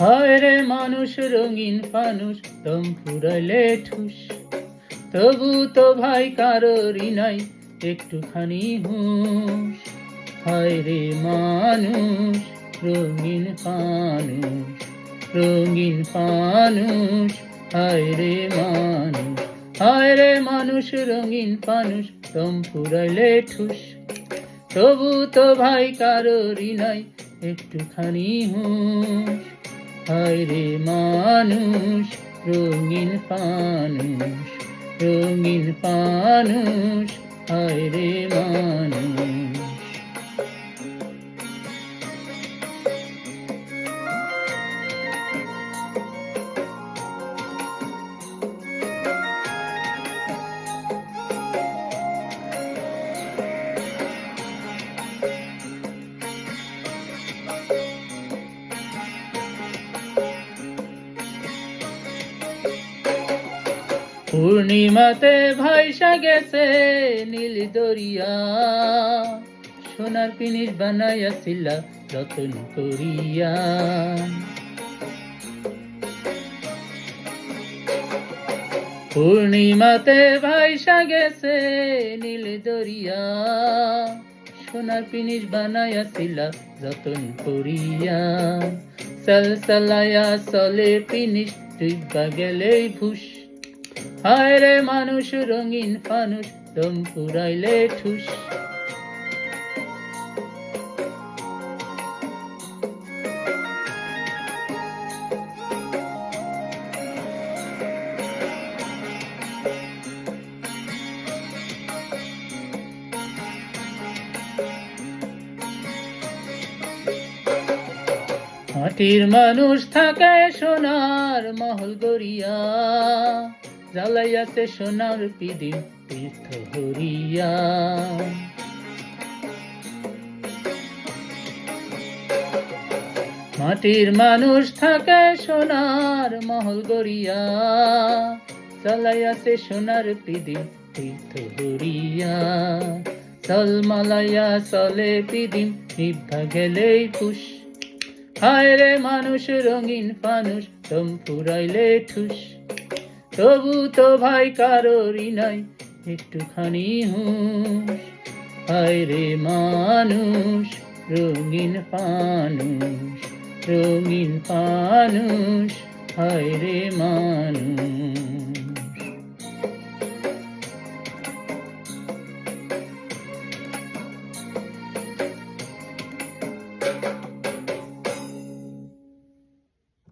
হায় রে মানুষ, রঙিন ফানুষ, দম ফুরাইলে ঠুস। তবু তো ভাই কারোরই নাই, একটুখানি হুঁশ। হায় রে মানুষ, রঙিন ফানুষ রঙিন ফানুষ হায় রে মানুষ। হায় রে মানুষ, রঙিন ফানুষ, দম ফুরাইলে ঠুস। তবু তো ভাই কারোরই নাই, একটুখানি হুঁশ। হায় রে মানুষ রঙিন পানুষ রঙিন পানুষ হরে মানুষ। পূর্ণিমাতে ভাইসা গেছে নীল দরিয়া। সোনার পিনিস বানাইয়াছিলা যতন করিয়া। পূর্ণিমাতে ভাইসা গেছে নীল দরিয়া। সোনার পিনিস বানাইয়াছিলা যতন করিয়া। সাল সালায়া চলে পিনিস ডুবা গেলেই ভুষ। হায় রে মানুষ রঙিন ফানুষ দম পুরাইলে ঠুস। মাটির মানুষ থাকে সোনার মহল গড়িয়া। জ্বালাইয়াছে সোনার পিদিম তীর্থ হরিয়া। মাটির মানুষ থাকে সোনার মহল গড়িয়া। চালাইয়াছে সোনার পিদিম তীর্থ হরিয়া। চল মালাইয়া চলে পিদিম নিভা গেলেই খুশ। হায় রে মানুষ, রঙিন ফানুষ দম ফুরাইলে ঠুস। তবু তো ভাই কারোরই নাই, একটুখানি হুঁশ। হায় রে মানুষ, রঙিন পানুষ রঙিন পানুষ হায় রে মানুষ।